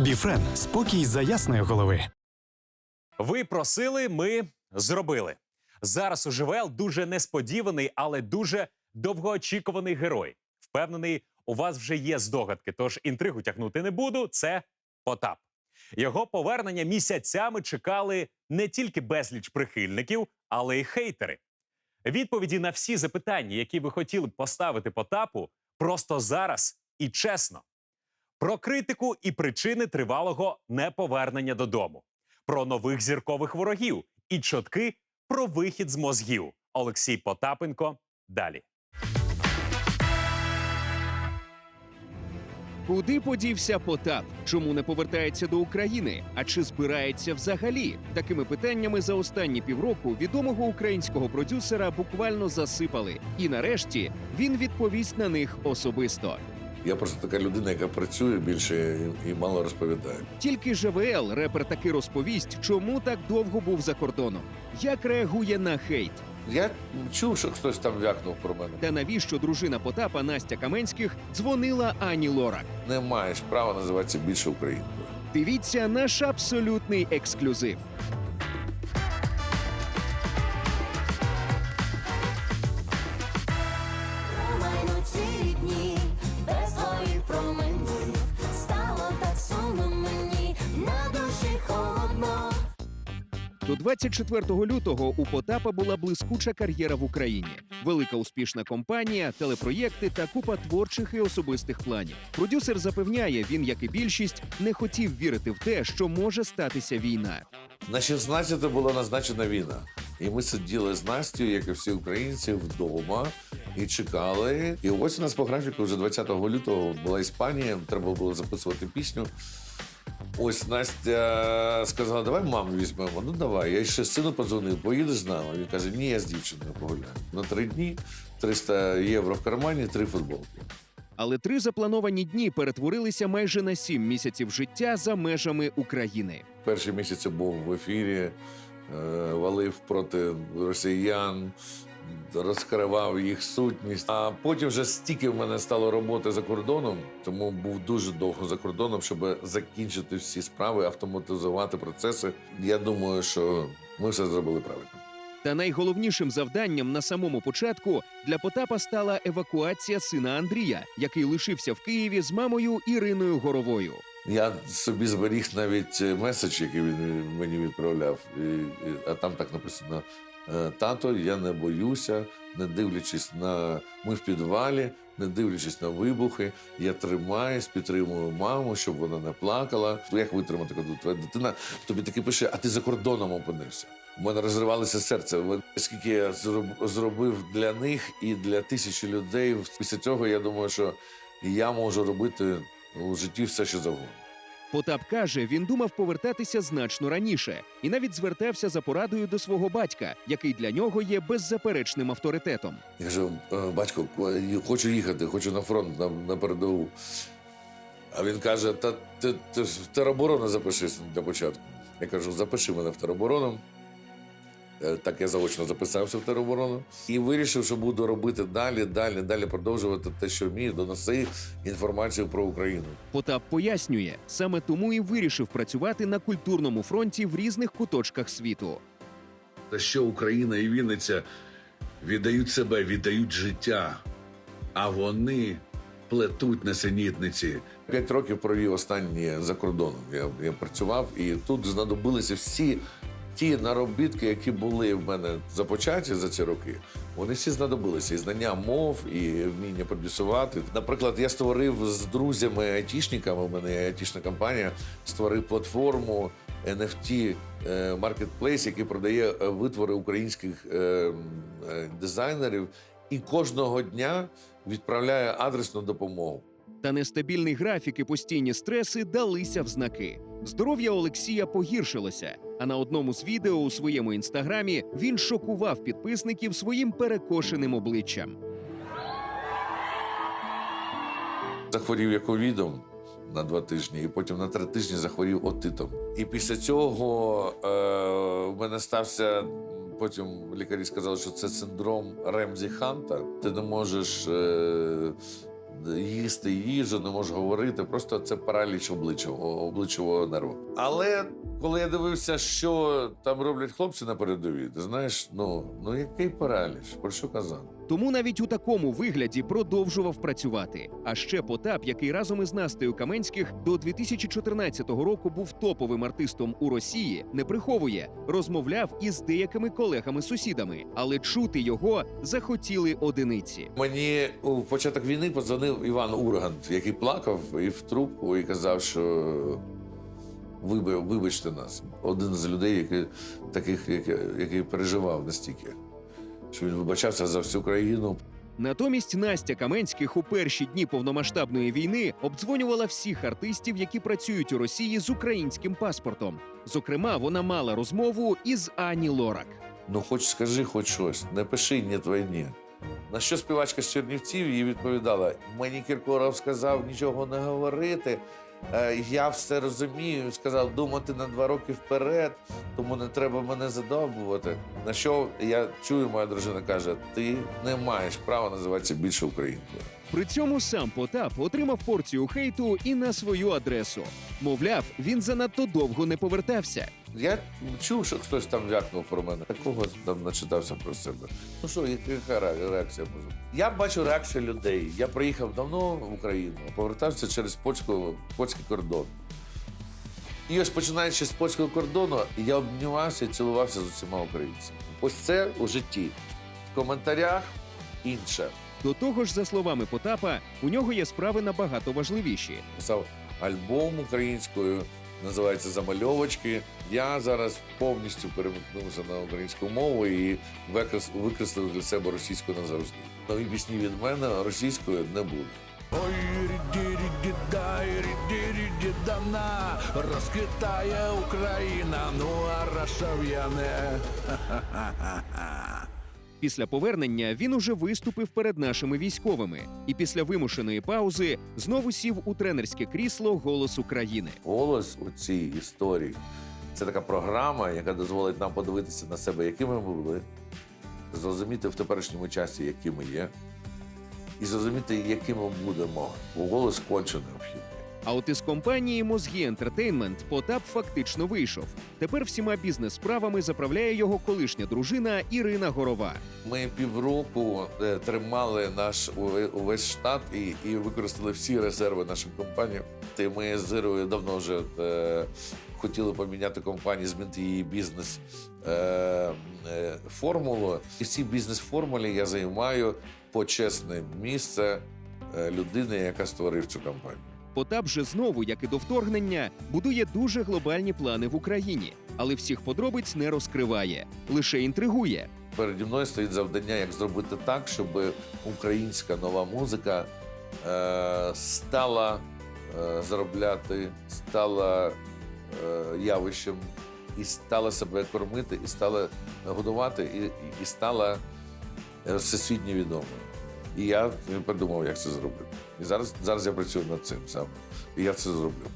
Біфрен спокій за ясної голови. Ви просили, ми зробили. Зараз у ЖВЛ дуже несподіваний, але дуже довгоочікуваний герой. Впевнений, у вас вже є здогадки, тож інтригу тягнути не буду. Це Потап. Його повернення місяцями чекали не тільки безліч прихильників, але й хейтери. Відповіді на всі запитання, які ви хотіли б поставити Потапу, просто зараз і чесно. Про критику і причини тривалого неповернення додому, про нових зіркових ворогів і чутки про вихід з мозгів. Олексій Потапенко далі. Куди подівся Потап? Чому не повертається до України? А чи збирається взагалі? Такими питаннями за останні півроку відомого українського продюсера буквально засипали. І нарешті він відповість на них особисто. Я просто така людина, яка працює більше і, і мало розповідає. Тільки ЖВЛ репер таки розповість, чому так довго був за кордоном, як реагує на хейт, Я чув, що хтось там вякнув про мене. та навіщо дружина Потапа Настя Каменських дзвонила Ані Лорак. Не маєш права називатися більше українкою. Дивіться наш абсолютний ексклюзив. До 24 лютого у Потапа була блискуча кар'єра в Україні, велика успішна компанія, телепроєкти та купа творчих і особистих планів. Продюсер запевняє, він, як і більшість, не хотів вірити в те, що може статися війна. На 16 була назначена війна. І ми сиділи з Настю, як і всі українці, вдома і чекали. І ось у нас по графіку вже 20 лютого була Іспанія, треба було записувати пісню. Ось Настя сказала, давай маму візьмемо. Ну давай. Я ще сину подзвонив, поїдеш з нами. Він каже, ні, я з дівчиною погуляю. На три дні 300 євро в кармані, три футболки. Але три заплановані дні перетворилися майже на сім місяців життя за межами України. Перші місяці був в ефірі, е, валив проти росіян, розкривав їх сутність. А потім вже стільки в мене стало роботи за кордоном, тому був дуже довго за кордоном, щоб закінчити всі справи, автоматизувати процеси. Я думаю, що ми все зробили правильно. Та найголовнішим завданням на самому початку для Потапа стала евакуація сина Андрія, який лишився в Києві з мамою Іриною Горовою. Я собі зберіг навіть меседж, який він мені відправляв. І, і, а там так написано: Тато, я не боюся, не дивлячись на ми в підвалі, не дивлячись на вибухи, я тримаюсь, підтримую маму, щоб вона не плакала. Як витримати, коли твоя дитина тобі таки пише, а ти за кордоном опинився? У мене розривалося серце. Скільки я зроб- зробив для них і для тисячі людей. Після цього я думаю, що я можу робити у житті все, що завгодно. Потап каже, він думав повертатися значно раніше і навіть звертався за порадою до свого батька, який для нього є беззаперечним авторитетом. Я кажу, «Е, батько, хочу їхати, хочу на фронт, на, на передову. А він каже: Та ти, ти в тероборону запишись для початку. Я кажу, запиши мене в тероборону. Е, Так я заочно записався в тероборону і вирішив, що буду робити далі, далі, далі продовжувати те, що вмію, доноси інформацію про Україну. Потап пояснює, саме тому і вирішив працювати на культурному фронті в різних куточках світу. За що Україна і Вінниця віддають себе, віддають життя, а вони плетуть несенітниці. П'ять років провів останні за кордоном. Я, я працював, і тут знадобилися всі ті наробітки, які були в мене започаті за ці роки. Вони всі знадобилися. І знання мов, і вміння продюсувати. Наприклад, я створив з друзями айтішниками, в мене є айтішна компанія, створив платформу NFT е, Marketplace, який продає е, витвори українських е, дизайнерів, і кожного дня відправляє адресну допомогу. Та нестабільний графік і постійні стреси далися в знаки. Здоров'я Олексія погіршилося. А на одному з відео у своєму інстаграмі він шокував підписників своїм перекошеним обличчям. Захворів я ковідом на два тижні, і потім на три тижні захворів отитом. І після цього е, в мене стався. Потім лікарі сказали, що це синдром Ремзі Ханта. Ти не можеш е, їсти їжу, не можу говорити. Просто це параліч обличчя, обличчя нерву. Але коли я дивився, що там роблять хлопці на передовій, ти знаєш, ну, ну який параліч? Про що казати? Тому навіть у такому вигляді продовжував працювати. А ще Потап, який разом із Настею Каменських до 2014 року був топовим артистом у Росії, не приховує, розмовляв із деякими колегами-сусідами, але чути його захотіли одиниці. Мені у початок війни подзвонив Іван Ургант, який плакав і в трубку і казав, що «Виби- вибачте нас. Один з людей, який, таких, який, який переживав настільки, що він вибачався за всю країну. Натомість Настя Каменських у перші дні повномасштабної війни обдзвонювала всіх артистів, які працюють у Росії з українським паспортом. Зокрема, вона мала розмову із Ані Лорак. Ну, хоч скажи, хоч щось, не пиши ні війні. На що співачка з Чернівців їй відповідала: мені Кіркоров сказав нічого не говорити. Е, Я все розумію, сказав думати на два роки вперед, тому не треба мене задовбувати. На що я чую, моя дружина каже: ти не маєш права називатися більше українкою. При цьому сам Потап отримав порцію хейту і на свою адресу. Мовляв, він занадто довго не повертався. Я чув, що хтось там вякнув про мене. Такого там начитався про себе. Ну що, яка реакція може? Я бачу реакцію людей. Я приїхав давно в Україну, повертався через польську, польський кордон. І ось починаючи з польського кордону, я обнімався і цілувався з усіма українцями. Ось це у житті. В коментарях інше. До того ж, за словами Потапа, у нього є справи набагато важливіші. писав альбом українською, називається Замальовочки. Я зараз повністю перемкнувся на українську мову і викреслив для себе російську назавжди. Нові пісні від мене російською не буде. Ой, ріді-ріді-дана, розквітає Україна, ну а рашав'яне. Після повернення він уже виступив перед нашими військовими, і після вимушеної паузи знову сів у тренерське крісло голос України. Голос у цій історії це така програма, яка дозволить нам подивитися на себе, якими ми були, зрозуміти в теперішньому часі, які ми є, і зрозуміти, якими будемо. Бо голос конче необхідний. А от із компанії Мозгі Ентертейнмент Потап фактично вийшов. Тепер всіма бізнес-справами заправляє його колишня дружина Ірина Горова. Ми півроку е, тримали наш уве- увесь штат і, і використали всі резерви нашої компанії. Ти ми з Ірою давно вже е, хотіли поміняти компанію, змінити її бізнес е, е, формулу. І в бізнес-формулі я займаю почесне місце е, людини, яка створив цю компанію. Потап же знову, як і до вторгнення, будує дуже глобальні плани в Україні, але всіх подробиць не розкриває, лише інтригує. Переді мною стоїть завдання, як зробити так, щоб українська нова музика е, стала е, заробляти, стала е, явищем і стала себе кормити, і стала годувати, і, і, стала е, всесвітньо відомою. І я подумав, як це зробити. І зараз, зараз я працюю над цим саме. І я це зроблю.